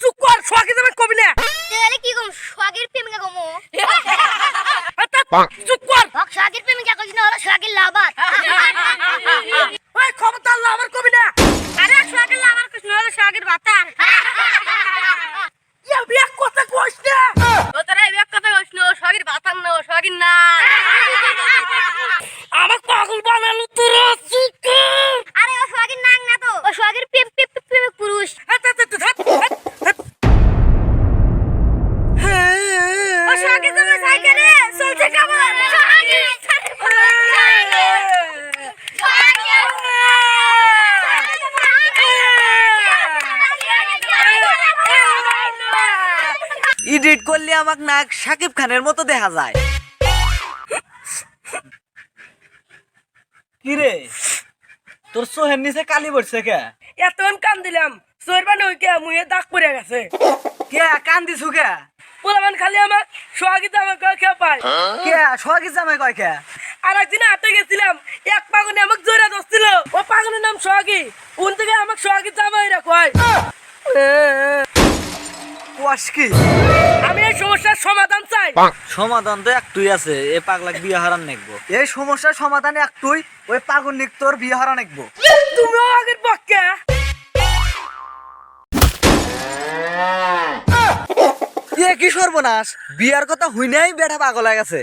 চুপ কর বিয়া কথা কইছ বিয়া কথা কইছ না সোয়াগির বাতার না সোয়াগির পাগল বানালো তুরস এডিট করলে আমাক নাক সাকিব খানের মতো দেখা যায়। কিরে তোর সোহের নিচে কালি পড়ছে কে? এতক্ষণ কান দিলাম সরবান ওই কে মুয়ে দাগ পড়ে গেছে। কে কান্দিছু কে? পোলামান খালি আমার সোহাগী জামা কয় খেয়ে পায়? কে সোহাগী জামাই কয় কে? আর একদিন হাতে গেছিলাম এক পাগনে আমাকে জোরে ধরছিল। ও পাগনের নাম সোহাগী উন থেকে আমাকে সোহাগী জামাই রে কয় কোয়াস কি? আমি এই সমস্যার সমাধান চাই। সমাধান তো একটুই আছে এ পাগলাক বিয়ে হারান নেকবো। এই সমস্যার সমাধান একটুই ওই পাগল নিক তোর বিয়ে হারান নেকবো। তুমিও আগের পক্ষে? কি সর্বনাশ? বিয়ার কথা হুই নাই বেটা পাগল হয়ে গেছে।